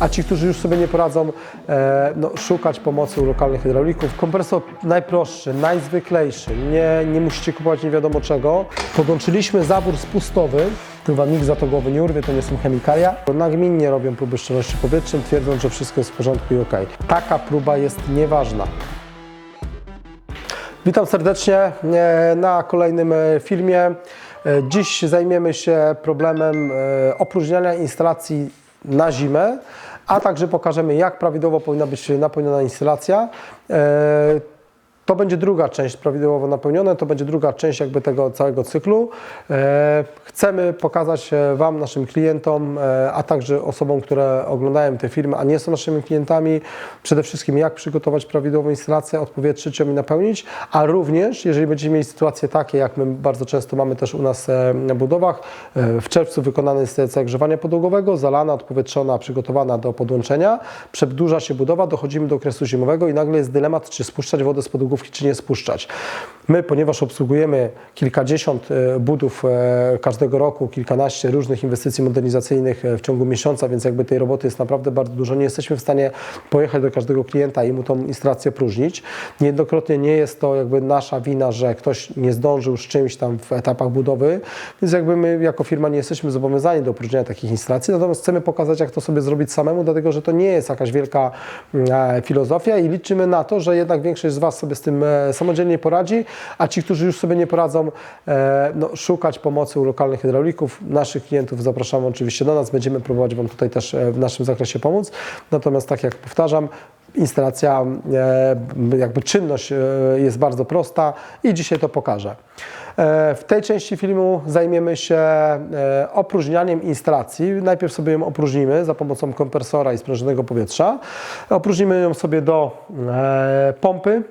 A ci, którzy już sobie nie poradzą, e, no, szukać pomocy u lokalnych hydraulików. Kompresor najprostszy, najzwyklejszy, nie, nie musicie kupować nie wiadomo czego. Podłączyliśmy zawór spustowy, wam nikt za to głowy nie urwie, to nie są chemikalia. Nagminnie robią próby szczelności powietrznej, twierdzą, że wszystko jest w porządku i ok. Taka próba jest nieważna. Witam serdecznie e, na kolejnym e, filmie. Dziś zajmiemy się problemem opróżniania instalacji na zimę, a także pokażemy, jak prawidłowo powinna być napełniona instalacja. To będzie druga część prawidłowo napełnione, to będzie druga część jakby tego całego cyklu. E, Chcemy pokazać e, Wam, naszym klientom, e, a także osobom, które oglądają te filmy, a nie są naszymi klientami, przede wszystkim jak przygotować prawidłową instalację, odpowietrzyć ją i napełnić, a również, jeżeli będziecie mieli sytuacje takie, jak my bardzo często mamy też u nas na budowach, w czerwcu wykonana jest instalacja grzewania podłogowego, zalana, odpowietrzona, przygotowana do podłączenia, przedłuża się budowa, dochodzimy do okresu zimowego i nagle jest dylemat, czy spuszczać wodę z podłogówki, czy nie spuszczać. My, ponieważ obsługujemy kilkadziesiąt e, budów e, każdego roku, kilkanaście różnych inwestycji modernizacyjnych e, w ciągu miesiąca, więc jakby tej roboty jest naprawdę bardzo dużo. Nie jesteśmy w stanie pojechać do każdego klienta i mu tą instalację opróżnić. Niejednokrotnie nie jest to jakby nasza wina, że ktoś nie zdążył z czymś tam w etapach budowy, więc jakby my jako firma nie jesteśmy zobowiązani do opróżniania takich instalacji, natomiast chcemy pokazać, jak to sobie zrobić samemu, dlatego że to nie jest jakaś wielka e, filozofia i liczymy na to, że jednak większość z Was sobie tym e, samodzielnie poradzi, a ci, którzy już sobie nie poradzą, e, no, szukać pomocy u lokalnych hydraulików. Naszych klientów zapraszamy oczywiście do nas, będziemy próbować Wam tutaj też e, w naszym zakresie pomóc. Natomiast tak jak powtarzam, instalacja, jakby czynność jest bardzo prosta i dzisiaj to pokażę. W tej części filmu zajmiemy się opróżnianiem instalacji. Najpierw sobie ją opróżnimy za pomocą kompresora i sprężonego powietrza. Opróżnimy ją sobie do pompy,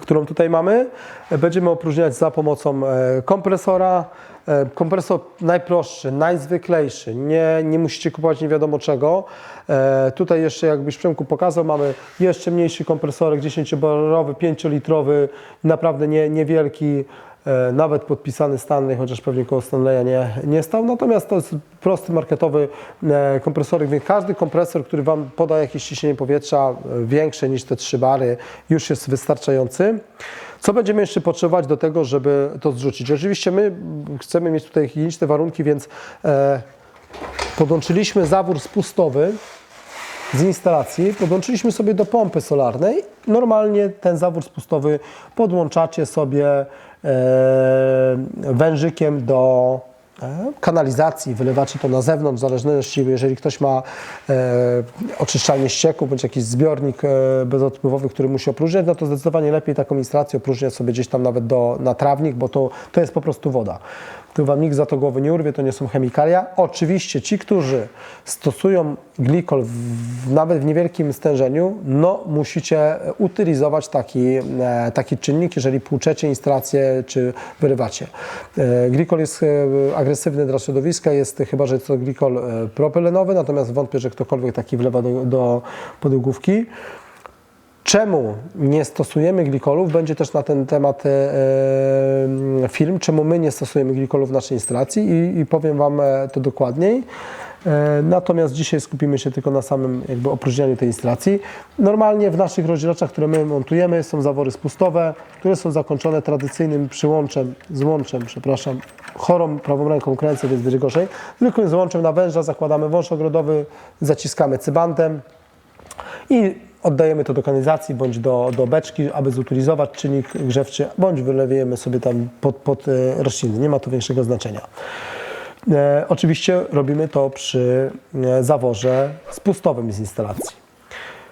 którą tutaj mamy. Będziemy opróżniać za pomocą e, kompresora. E, Kompresor najprostszy, najzwyklejszy, nie, nie musicie kupować nie wiadomo czego. E, Tutaj jeszcze jakbyś Przemku pokazał, mamy jeszcze mniejszy kompresorek 10-barowy, 5-litrowy, naprawdę nie, niewielki, nawet podpisany Stanley, chociaż pewnie koło Stanleya nie, nie stał. Natomiast to jest prosty marketowy e, kompresorek, więc każdy kompresor, który Wam poda jakieś ciśnienie powietrza e, większe niż te 3 bary, już jest wystarczający. Co będziemy jeszcze potrzebować do tego, żeby to zrzucić? Oczywiście my chcemy mieć tutaj higieniczne warunki, więc e, podłączyliśmy zawór spustowy z instalacji, podłączyliśmy sobie do pompy solarnej. Normalnie ten zawór spustowy podłączacie sobie e, wężykiem do e, kanalizacji, wylewacie to na zewnątrz, w zależności, jeżeli ktoś ma e, oczyszczalnię ścieków, bądź jakiś zbiornik e, bezodpływowy, który musi opróżniać, no to zdecydowanie lepiej taką instalację opróżniać sobie gdzieś tam nawet do, na trawnik, bo to, to jest po prostu woda. Tu Wam nikt za to głowy nie urwie, to nie są chemikalia. Oczywiście ci, którzy stosują glikol w, nawet w niewielkim stężeniu, no musicie utylizować taki, e, taki czynnik, jeżeli płuczecie instalację czy wyrywacie. E, Glikol jest e, agresywny dla środowiska, jest chyba, że to glikol propylenowy, natomiast wątpię, że ktokolwiek taki wlewa do, do podłogówki. Czemu nie stosujemy glikolów? Będzie też na ten temat e, e, film, czemu my nie stosujemy glikolów w naszej instalacji i, i powiem Wam e, to dokładniej. Natomiast dzisiaj skupimy się tylko na samym jakby opróżnianiu tej instalacji. Normalnie w naszych rozdzielaczach, które my montujemy, są zawory spustowe, które są zakończone tradycyjnym przyłączem, złączem, przepraszam, chorą prawą ręką kręcę, więc będzie gorzej. Zwykłym złączem na węża zakładamy wąż ogrodowy, zaciskamy cybantem i oddajemy to do kanalizacji bądź do, do beczki, aby zutylizować czynnik grzewczy, bądź wylewujemy sobie tam pod, pod e, rośliny. Nie ma to większego znaczenia. E, oczywiście robimy to przy e, zaworze spustowym z instalacji.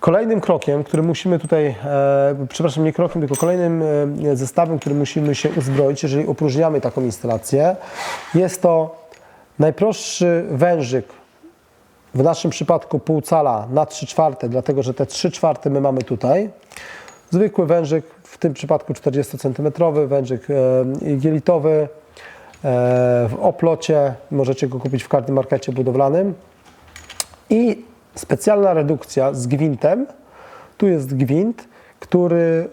Kolejnym krokiem, który musimy tutaj, e, przepraszam, nie krokiem, tylko kolejnym e, zestawem, który musimy się uzbroić, jeżeli opróżniamy taką instalację, jest to najprostszy wężyk w naszym przypadku pół cala na 3 czwarte, dlatego że te 3 czwarte my mamy tutaj. Zwykły wężyk, w tym przypadku 40 cm, wężyk e, igielitowy e, w oplocie. Możecie go kupić w każdym markecie budowlanym. I specjalna redukcja z gwintem. Tu jest gwint, który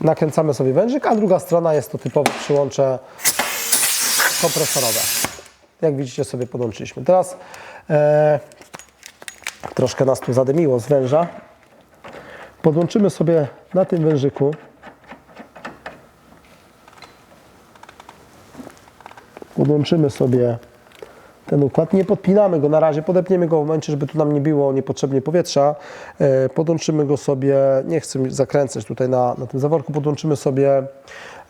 e, nakręcamy sobie wężyk, a druga strona jest to typowe przyłącze kompresorowe. Jak widzicie sobie podłączyliśmy. Teraz e, Troszkę nas tu zadymiło z węża. Podłączymy sobie na tym wężyku podłączymy sobie ten układ. Nie podpinamy go na razie, podepniemy go w momencie, żeby tu nam nie było niepotrzebnie powietrza. E, Podłączymy go sobie, nie chcę zakręcać tutaj na, na tym zaworku, podłączymy sobie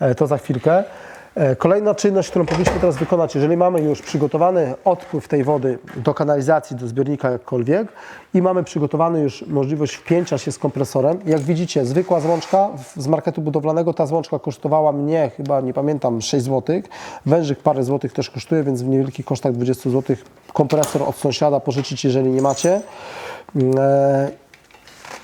e, to za chwilkę. E, Kolejna czynność, którą powinniśmy teraz wykonać, jeżeli mamy już przygotowany odpływ tej wody do kanalizacji, do zbiornika jakkolwiek i mamy przygotowany już możliwość wpięcia się z kompresorem. Jak widzicie, zwykła złączka z marketu budowlanego, ta złączka kosztowała mnie chyba, nie pamiętam, 6 zł. Wężyk parę złotych też kosztuje, więc w niewielkich kosztach 20 zł kompresor od sąsiada pożyczyć, jeżeli nie macie.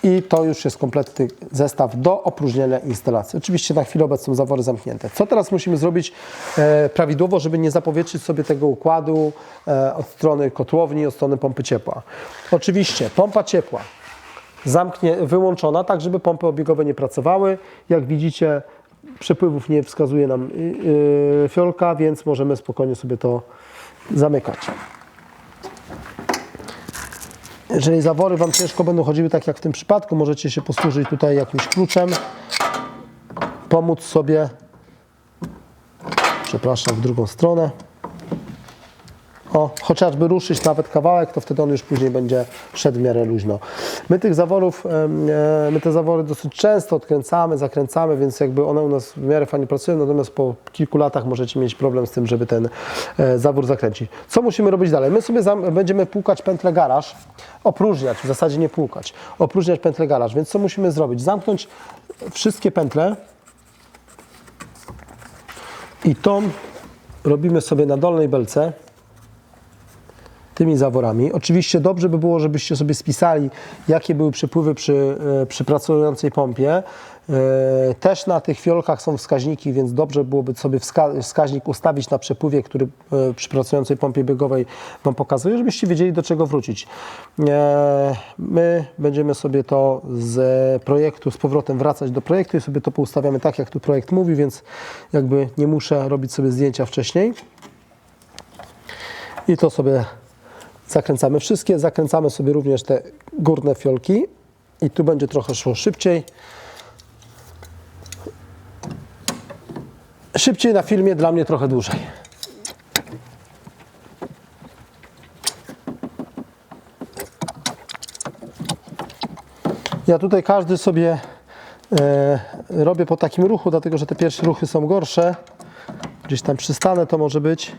I to już jest kompletny zestaw do opróżnienia instalacji. Oczywiście na chwilę obecną zawory zamknięte. Co teraz musimy zrobić e, prawidłowo, żeby nie zapowietrzyć sobie tego układu e, od strony kotłowni, od strony pompy ciepła? Oczywiście pompa ciepła zamknie, wyłączona, tak żeby pompy obiegowe nie pracowały. Jak widzicie, przepływów nie wskazuje nam yy, yy, fiolka, więc możemy spokojnie sobie to zamykać. Jeżeli zawory Wam ciężko będą chodziły tak jak w tym przypadku, możecie się posłużyć tutaj jakimś kluczem, pomóc sobie, przepraszam, w drugą stronę. O, chociażby ruszyć nawet kawałek, to wtedy on już później będzie szedł w miarę luźno. My tych zaworów, e, my te zawory dosyć często odkręcamy, zakręcamy, więc jakby one u nas w miarę fajnie pracują, natomiast po kilku latach możecie mieć problem z tym, żeby ten e, zawór zakręcić. Co musimy robić dalej? My sobie będziemy płukać pętlę garaż, opróżniać, w zasadzie nie płukać, opróżniać pętlę garaż, więc co musimy zrobić? Zamknąć wszystkie pętle i tą robimy sobie na dolnej belce tymi zaworami. Oczywiście dobrze by było, żebyście sobie spisali, jakie były przepływy przy, e, przy pracującej pompie. E, Też na tych fiolkach są wskaźniki, więc dobrze byłoby sobie wska wskaźnik ustawić na przepływie, który e, przy pracującej pompie biegowej Wam pokazuje, żebyście wiedzieli, do czego wrócić. My będziemy sobie to z projektu z powrotem wracać do projektu i sobie to poustawiamy tak, jak tu projekt mówi, więc jakby nie muszę robić sobie zdjęcia wcześniej. I to sobie zakręcamy wszystkie, zakręcamy sobie również te górne fiolki i tu będzie trochę szło szybciej. Szybciej na filmie, dla mnie trochę dłużej. Ja tutaj każdy sobie e, robię po takim ruchu, dlatego że te pierwsze ruchy są gorsze. Gdzieś tam przystanę to może być.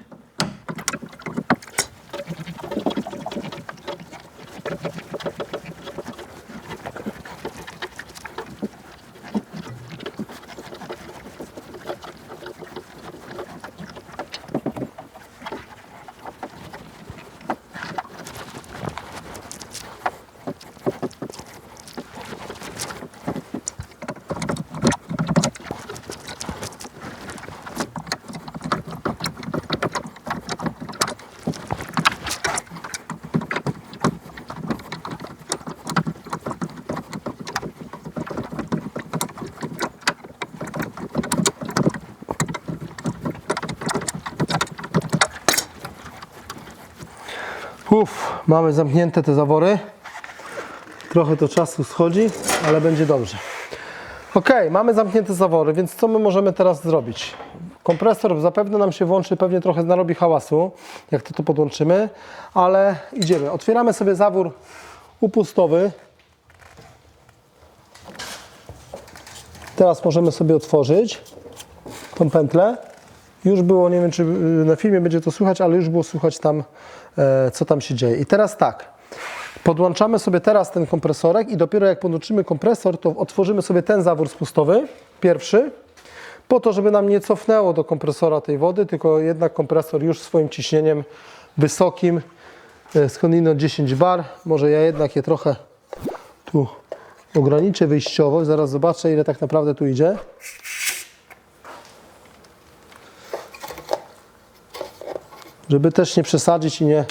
Uff, mamy zamknięte te zawory. Trochę to czasu schodzi, ale będzie dobrze. Ok, mamy zamknięte zawory, więc co my możemy teraz zrobić? Kompresor zapewne nam się włączy, pewnie trochę narobi hałasu, jak to tu podłączymy, ale idziemy. Otwieramy sobie zawór upustowy. Teraz możemy sobie otworzyć tą pętlę. Już było, nie wiem czy y, na filmie będzie to słychać, ale już było słychać tam, e, co tam się dzieje. I teraz tak, podłączamy sobie teraz ten kompresorek i dopiero jak podłączymy kompresor, to otworzymy sobie ten zawór spustowy, pierwszy, po to, żeby nam nie cofnęło do kompresora tej wody, tylko jednak kompresor już swoim ciśnieniem wysokim, e, skądinąd 10 bar, może ja jednak je trochę tu ograniczę wyjściowo, zaraz zobaczę ile tak naprawdę tu idzie. Żeby też nie przesadzić i nie,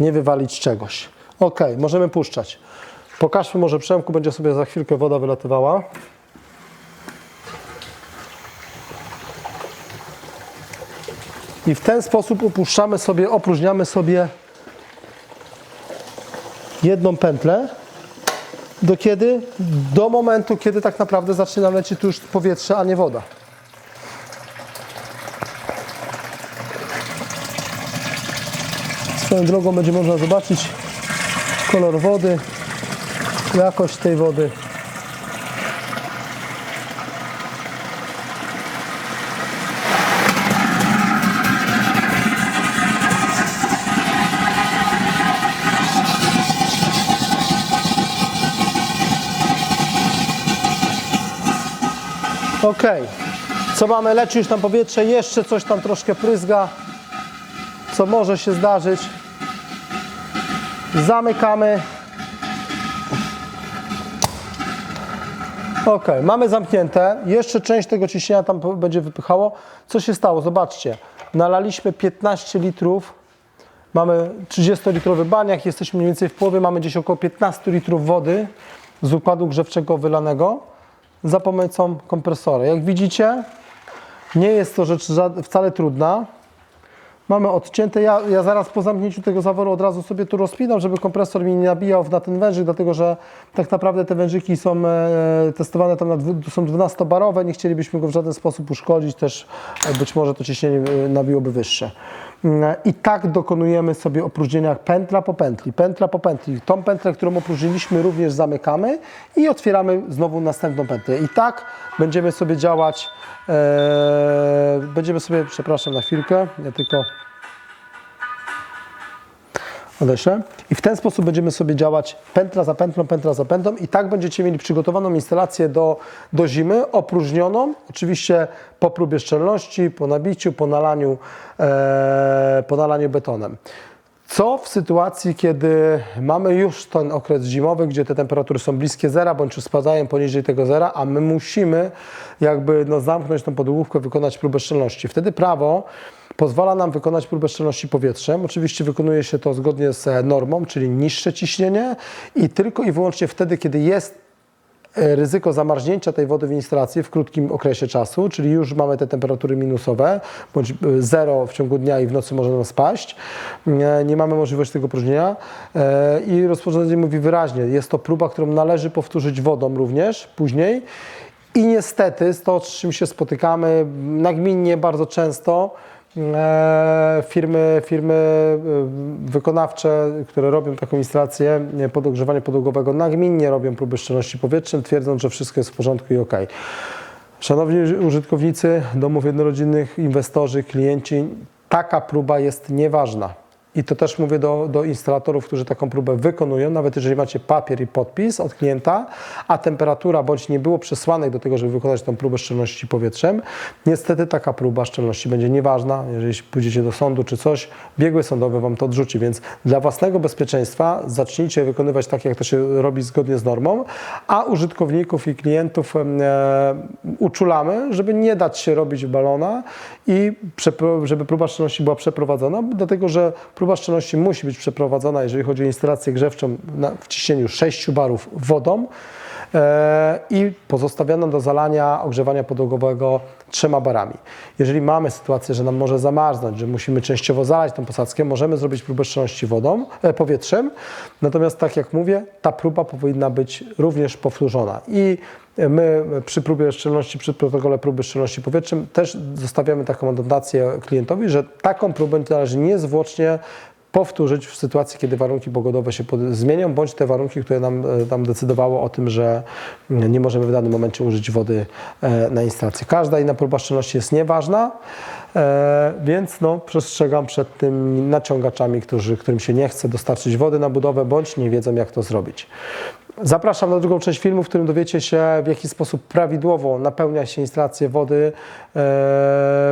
nie wywalić czegoś. Ok, możemy puszczać. Pokażmy może Przemku, będzie sobie za chwilkę woda wylatywała. I w ten sposób upuszczamy sobie, opróżniamy sobie jedną pętlę. Do kiedy? Do momentu, kiedy tak naprawdę zacznie nam lecieć tu już powietrze, a nie woda. Swoją drogą będzie można zobaczyć kolor wody, jakość tej wody. Ok, co mamy? Leci już tam powietrze, jeszcze coś tam troszkę pryzga, co może się zdarzyć. Zamykamy. Ok, mamy zamknięte. Jeszcze część tego ciśnienia tam będzie wypychało. Co się stało? Zobaczcie. Nalaliśmy 15 litrów. Mamy 30-litrowy baniak, jesteśmy mniej więcej w połowie. Mamy gdzieś około 15 litrów wody z układu grzewczego wylanego za pomocą kompresora. Jak widzicie, nie jest to rzecz wcale trudna. Mamy odcięte. Ja, ja zaraz po zamknięciu tego zaworu od razu sobie tu rozpinam, żeby kompresor mi nie nabijał na ten wężyk, dlatego że tak naprawdę te wężyki są e, testowane tam na są 12-barowe. Nie chcielibyśmy go w żaden sposób uszkodzić, też e, być może to ciśnienie e, nabiłoby wyższe. Mm, I tak dokonujemy sobie opróżnienia pętla po pętli, pętla po pętli. Tą pętlę, którą opróżniliśmy również zamykamy i otwieramy znowu następną pętlę. I tak będziemy sobie działać, e, będziemy sobie, przepraszam na chwilkę, ja tylko odeślę. I w ten sposób będziemy sobie działać pętla za pętlą, pętla za pętlą i tak będziecie mieli przygotowaną instalację do, do zimy, opróżnioną, oczywiście po próbie szczelności, po nabiciu, po nalaniu, e, po nalaniu betonem. Co w sytuacji, kiedy mamy już ten okres zimowy, gdzie te temperatury są bliskie zera, bądź już spadają poniżej tego zera, a my musimy jakby no, zamknąć tą podłogówkę, wykonać próbę szczelności. Wtedy prawo pozwala nam wykonać próbę szczelności powietrzem. Oczywiście wykonuje się to zgodnie z e, normą, czyli niższe ciśnienie i tylko i wyłącznie wtedy, kiedy jest e, ryzyko zamarznięcia tej wody w instalacji w krótkim okresie czasu, czyli już mamy te temperatury minusowe, bądź e, zero w ciągu dnia i w nocy może nam spaść. Nie, mamy możliwości tego opróżnienia E, i rozporządzenie mówi wyraźnie, jest to próba, którą należy powtórzyć wodą również później. I niestety, z to, z czym się spotykamy nagminnie bardzo często, firmy, firmy e, wykonawcze, które robią taką instalację e, podogrzewania podłogowego, nagminnie robią próby szczelności powietrznej, twierdząc, że wszystko jest w porządku i ok. Szanowni użytkownicy domów jednorodzinnych, inwestorzy, klienci, taka próba jest nieważna. I to też mówię do, do instalatorów, którzy taką próbę wykonują, nawet jeżeli macie papier i podpis od klienta, a temperatura bądź nie było przesłanek do tego, żeby wykonać tą próbę szczelności powietrzem, niestety taka próba szczelności będzie nieważna. Jeżeli pójdziecie do sądu czy coś, biegły sądowy Wam to odrzuci, więc dla własnego bezpieczeństwa zacznijcie wykonywać tak, jak to się robi zgodnie z normą, a użytkowników i klientów e, uczulamy, żeby nie dać się robić balona i żeby próba szczelności była przeprowadzona, dlatego że szczelności musi być przeprowadzona, jeżeli chodzi o instalację grzewczą na, w ciśnieniu 6 barów wodą i pozostawioną do zalania ogrzewania podłogowego trzema barami. Jeżeli mamy sytuację, że nam może zamarznąć, że musimy częściowo zalać tą posadzkę, możemy zrobić próbę szczelności wodą, e, powietrzem, natomiast tak jak mówię, ta próba powinna być również powtórzona i My przy próbie szczelności, przy protokole próby szczelności powietrzem też zostawiamy taką adnotację klientowi, że taką próbę należy niezwłocznie powtórzyć w sytuacji, kiedy warunki pogodowe się zmienią, bądź te warunki, które nam, e, nam decydowało o tym, że nie możemy w danym momencie użyć wody e, na instalację. Każda inna próba szczelności jest nieważna, e, więc no, przestrzegam przed tymi naciągaczami, którzy, którym się nie chce dostarczyć wody na budowę, bądź nie wiedzą, jak to zrobić. Zapraszam na drugą część filmu, w którym dowiecie się, w jaki sposób prawidłowo napełnia się instalację wody e,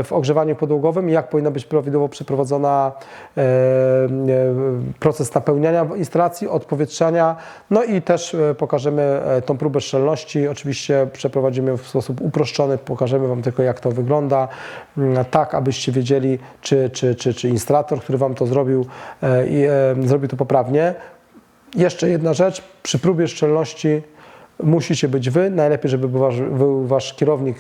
w ogrzewaniu podłogowym, jak powinna być prawidłowo przeprowadzona e, e, proces napełniania instalacji, odpowietrzania, no i też pokażemy tą próbę szczelności. Oczywiście przeprowadzimy ją w sposób uproszczony, pokażemy Wam tylko, jak to wygląda, mm, tak abyście wiedzieli, czy, czy, czy, czy instalator, który Wam to zrobił, i, zrobił to poprawnie. Jeszcze jedna rzecz, przy próbie szczelności musicie być Wy. Najlepiej, żeby był wasz, był Wasz kierownik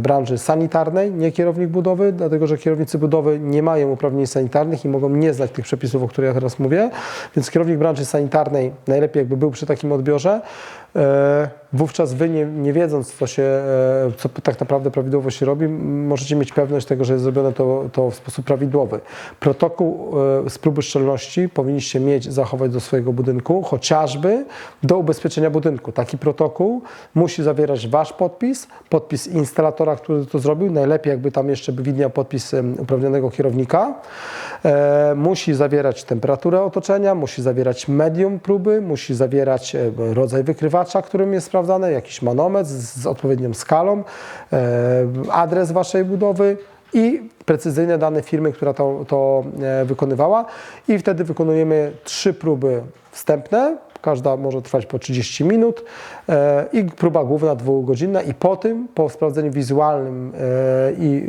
branży sanitarnej, nie kierownik budowy, dlatego że kierownicy budowy nie mają uprawnień sanitarnych i mogą nie znać tych przepisów, o których ja teraz mówię. Więc kierownik branży sanitarnej najlepiej jakby był przy takim odbiorze. E, Wówczas Wy, nie, nie wiedząc, co, się, e, co tak naprawdę prawidłowo się robi, możecie mieć pewność tego, że jest zrobione to, to w sposób prawidłowy. Protokół e, z próby szczelności powinniście mieć, zachować do swojego budynku, chociażby do ubezpieczenia budynku. Taki protokół musi zawierać Wasz podpis, podpis instalatora, który to zrobił, najlepiej jakby tam jeszcze widniał podpis uprawnionego kierownika. Musi zawierać temperaturę otoczenia, musi zawierać medium próby, musi zawierać rodzaj wykrywacza, którym jest sprawdzane, jakiś manometr z, z odpowiednią skalą, e, adres Waszej budowy i precyzyjne dane firmy, która to, to e, wykonywała. I wtedy wykonujemy trzy próby wstępne. Każda może trwać po 30 minut e, i próba główna dwugodzinna i po tym, po sprawdzeniu wizualnym i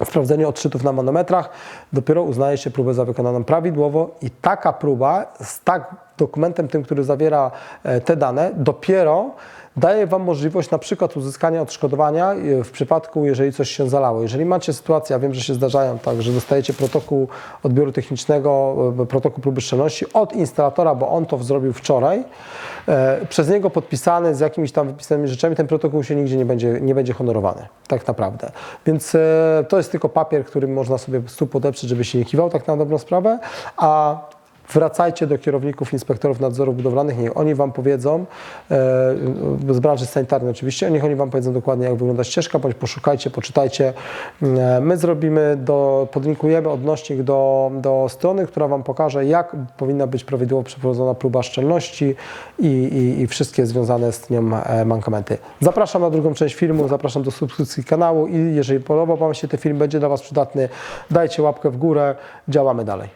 e, sprawdzeniu odczytów na manometrach, dopiero uznaje się próbę za wykonaną prawidłowo i taka próba z tak dokumentem tym, który zawiera e, te dane, dopiero daje Wam możliwość na przykład uzyskania odszkodowania e, w przypadku, jeżeli coś się zalało. Jeżeli macie sytuację, ja wiem, że się zdarzają tak, że dostajecie protokół odbioru technicznego, e, protokół próby szczelności od instalatora, bo on to zrobił wczoraj, e, przez niego podpisany z jakimiś tam wypisanymi rzeczami, ten protokół się nigdzie nie będzie, nie będzie honorowany, tak naprawdę. Więc to jest tylko papier, którym można sobie stół podeprzeć, żeby się nie kiwał, tak na dobrą sprawę, a Wracajcie do kierowników, inspektorów nadzoru budowlanych, niech oni Wam powiedzą, e, z branży sanitarnej oczywiście, niech oni Wam powiedzą dokładnie, jak wygląda ścieżka, bądź poszukajcie, poczytajcie. E, My zrobimy, do, podlinkujemy odnośnik do, do strony, która Wam pokaże, jak powinna być prawidłowo przeprowadzona próba szczelności i, i, i wszystkie związane z nią e, mankamenty. Zapraszam na drugą część filmu, zapraszam do subskrypcji kanału i jeżeli podobał Wam się ten film, będzie dla Was przydatny, dajcie łapkę w górę, działamy dalej.